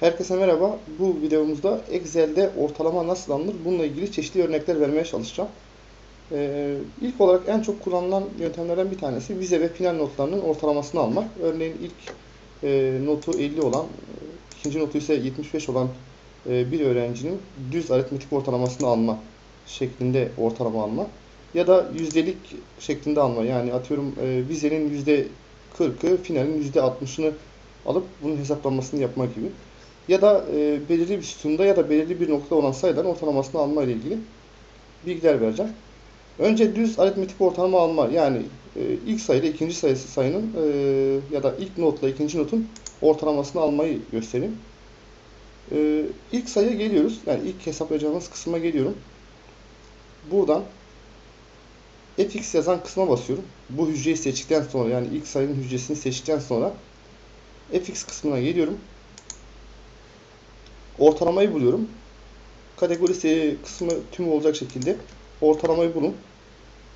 Herkese merhaba. Bu videomuzda Excel'de ortalama nasıl alınır bununla ilgili çeşitli örnekler vermeye çalışacağım. Ee, ilk olarak en çok kullanılan yöntemlerden bir tanesi vize ve final notlarının ortalamasını almak. Örneğin ilk e, notu 50 olan, ikinci notu ise 75 olan e, bir öğrencinin düz aritmetik ortalamasını alma şeklinde ortalama alma. Ya da yüzdelik şeklinde alma. Yani atıyorum e, vizenin %40'ı, finalin %60'ını alıp bunun hesaplanmasını yapmak gibi. Ya da e, belirli bir sütunda ya da belirli bir noktada olan sayıların ortalamasını alma ile ilgili bilgiler vereceğim. Önce düz aritmetik ortalama alma yani e, ilk sayıyla ikinci sayısı sayının e, ya da ilk notla ikinci notun ortalamasını almayı göstereyim. E, ilk sayıya geliyoruz. Yani ilk hesaplayacağımız kısma geliyorum. Buradan fx yazan kısma basıyorum. Bu hücreyi seçtikten sonra yani ilk sayının hücresini seçtikten sonra fx kısmına geliyorum. Ortalamayı buluyorum. Kategorisi kısmı tüm olacak şekilde ortalamayı bulun.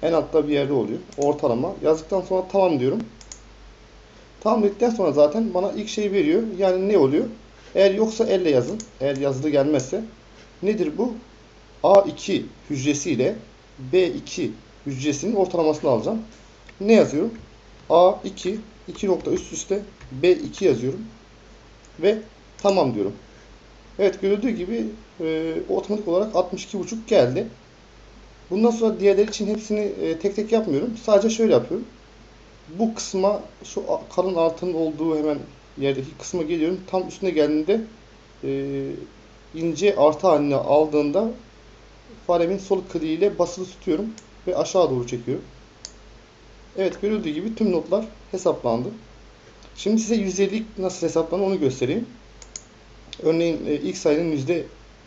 En altta bir yerde oluyor. Ortalama. Yazdıktan sonra tamam diyorum. Tamam dedikten sonra zaten bana ilk şeyi veriyor. Yani ne oluyor? Eğer yoksa elle yazın. Eğer yazılı gelmezse. Nedir bu? A2 hücresi ile B2 hücresinin ortalamasını alacağım. Ne yazıyorum? A2 2 nokta üst üste B2 yazıyorum. Ve tamam diyorum. Evet görüldüğü gibi e, otomatik olarak 62.5 geldi. Bundan sonra diğerleri için hepsini e, tek tek yapmıyorum. Sadece şöyle yapıyorum. Bu kısma şu kalın altının olduğu hemen yerdeki kısma geliyorum. Tam üstüne geldiğinde e, ince artı haline aldığında faremin sol kliği ile basılı tutuyorum ve aşağı doğru çekiyorum. Evet görüldüğü gibi tüm notlar hesaplandı. Şimdi size yüzdelik nasıl hesaplanır onu göstereyim. Örneğin e, ilk sayının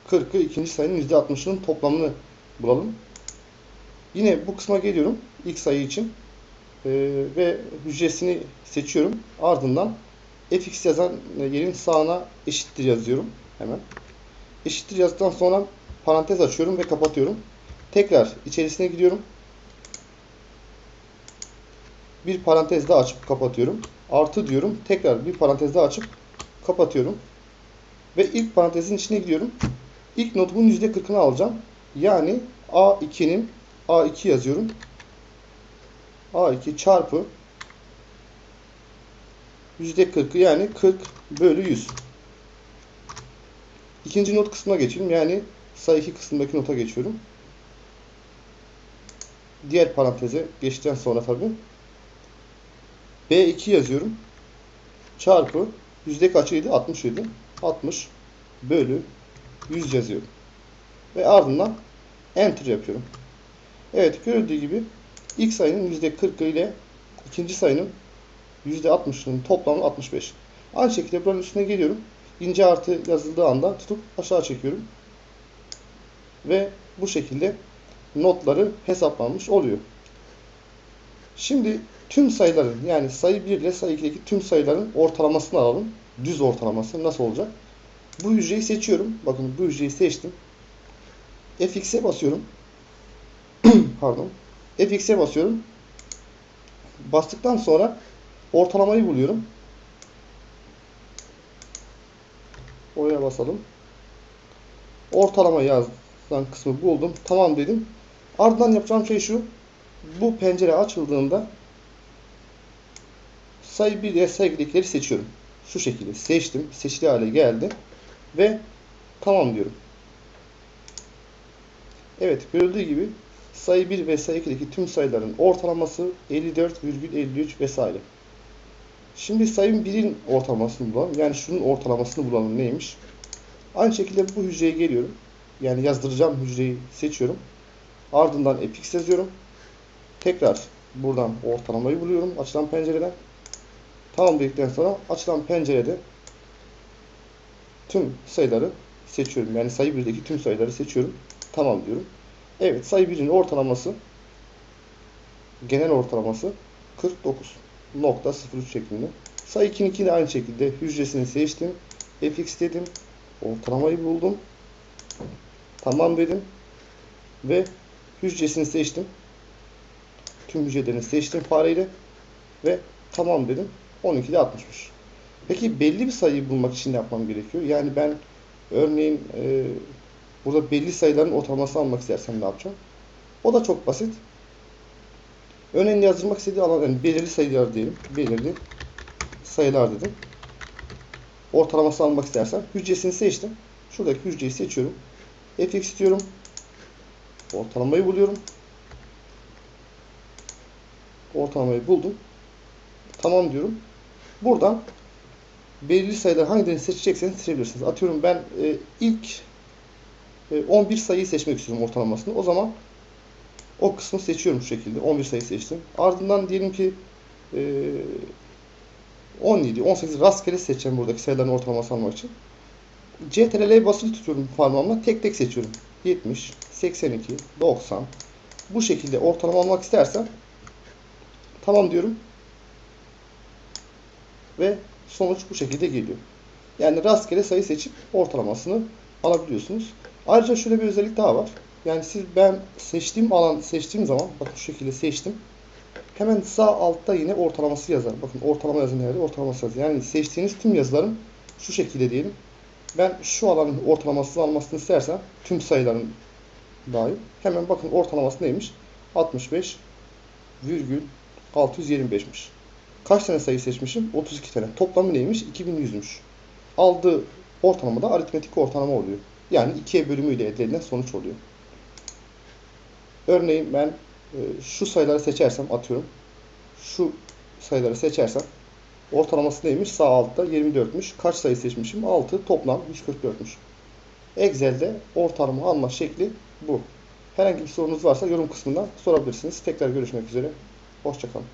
%40'ı, ikinci sayının %60'ının toplamını bulalım. Yine bu kısma geliyorum ilk sayı için e, ve hücresini seçiyorum. Ardından fx yazan yerin sağına eşittir yazıyorum hemen. Eşittir yazdıktan sonra parantez açıyorum ve kapatıyorum. Tekrar içerisine gidiyorum. Bir parantez daha açıp kapatıyorum. Artı diyorum. Tekrar bir parantez daha açıp kapatıyorum. Ve ilk parantezin içine gidiyorum. İlk notumun %40'ını alacağım. Yani A2'nin A2 yazıyorum. A2 çarpı %40'ı yani 40 bölü 100. İkinci not kısmına geçelim. Yani sayı 2 kısmındaki nota geçiyorum. Diğer paranteze geçtikten sonra tabi B2 yazıyorum. Çarpı yüzde kaçıydı? 67. 60 bölü 100 yazıyorum. Ve ardından enter yapıyorum. Evet görüldüğü gibi ilk sayının %40 ile ikinci sayının %60'ının toplamı 65. Aynı şekilde buranın üstüne geliyorum. İnce artı yazıldığı anda tutup aşağı çekiyorum. Ve bu şekilde notları hesaplanmış oluyor. Şimdi tüm sayıların yani sayı 1 ile sayı 2'deki tüm sayıların ortalamasını alalım. Düz ortalaması nasıl olacak? Bu hücreyi seçiyorum. Bakın bu hücreyi seçtim. fx'e basıyorum. Pardon. fx'e basıyorum. Bastıktan sonra ortalamayı buluyorum. Oraya basalım. Ortalama yazan kısmı buldum. Tamam dedim. Ardından yapacağım şey şu. Bu pencere açıldığında sayı 1 ile sayı 2'dekileri seçiyorum. Şu şekilde seçtim. Seçili hale geldi. Ve tamam diyorum. Evet görüldüğü gibi sayı 1 ve sayı 2'deki tüm sayıların ortalaması 54,53 vesaire. Şimdi sayı 1'in ortalamasını bulalım. Yani şunun ortalamasını bulalım neymiş. Aynı şekilde bu hücreye geliyorum. Yani yazdıracağım hücreyi seçiyorum. Ardından fx yazıyorum. Tekrar buradan ortalamayı buluyorum açılan pencereden. Tamam dedikten sonra açılan pencerede tüm sayıları seçiyorum. Yani sayı 1'deki tüm sayıları seçiyorum. Tamam diyorum. Evet sayı 1'in ortalaması genel ortalaması 49.03 şeklinde. Sayı 2'ninki de aynı şekilde hücresini seçtim. fx dedim. Ortalamayı buldum. Tamam dedim. Ve hücresini seçtim. Tüm hücrelerini seçtim fareyle. Ve tamam dedim. 12'de 60'mış. Peki belli bir sayıyı bulmak için ne yapmam gerekiyor? Yani ben örneğin e, burada belli sayıların ortalamasını almak istersem ne yapacağım? O da çok basit. Örneğin yazdırmak istediği alan, yani belirli sayılar diyelim. Belirli sayılar dedim. Ortalamasını almak istersem hücresini seçtim. Şuradaki hücreyi seçiyorum. fx istiyorum. Ortalamayı buluyorum. Ortalamayı buldum. Tamam diyorum. Buradan belirli sayılar hangilerini seçecekseniz seçebilirsiniz. Atıyorum ben e, ilk e, 11 sayıyı seçmek istiyorum ortalamasını. O zaman o kısmı seçiyorum şu şekilde. 11 sayı seçtim. Ardından diyelim ki e, 17, 18 rastgele seçeceğim buradaki sayıların ortalamasını almak için. CTRL'ye basılı tutuyorum parmağımla. Tek tek seçiyorum. 70, 82, 90. Bu şekilde ortalama almak istersem tamam diyorum. Ve sonuç bu şekilde geliyor. Yani rastgele sayı seçip ortalamasını alabiliyorsunuz. Ayrıca şöyle bir özellik daha var. Yani siz ben seçtiğim alan seçtiğim zaman bakın şu şekilde seçtim. Hemen sağ altta yine ortalaması yazar. Bakın ortalama yazın yerde ortalaması yazar. Yani seçtiğiniz tüm yazıların şu şekilde diyelim. Ben şu alanın ortalamasını almasını istersem tüm sayıların dahil. Hemen bakın ortalaması neymiş? 65 virgül 625'miş. Kaç tane sayı seçmişim? 32 tane. Toplamı neymiş? 2100'müş. Aldığı ortalama da aritmetik ortalama oluyor. Yani ikiye bölümüyle elde edilen sonuç oluyor. Örneğin ben e, şu sayıları seçersem atıyorum. Şu sayıları seçersem ortalaması neymiş? Sağ altta 24'müş. Kaç sayı seçmişim? 6. Toplam 144'müş. Excel'de ortalama alma şekli bu. Herhangi bir sorunuz varsa yorum kısmından sorabilirsiniz. Tekrar görüşmek üzere. Hoşçakalın.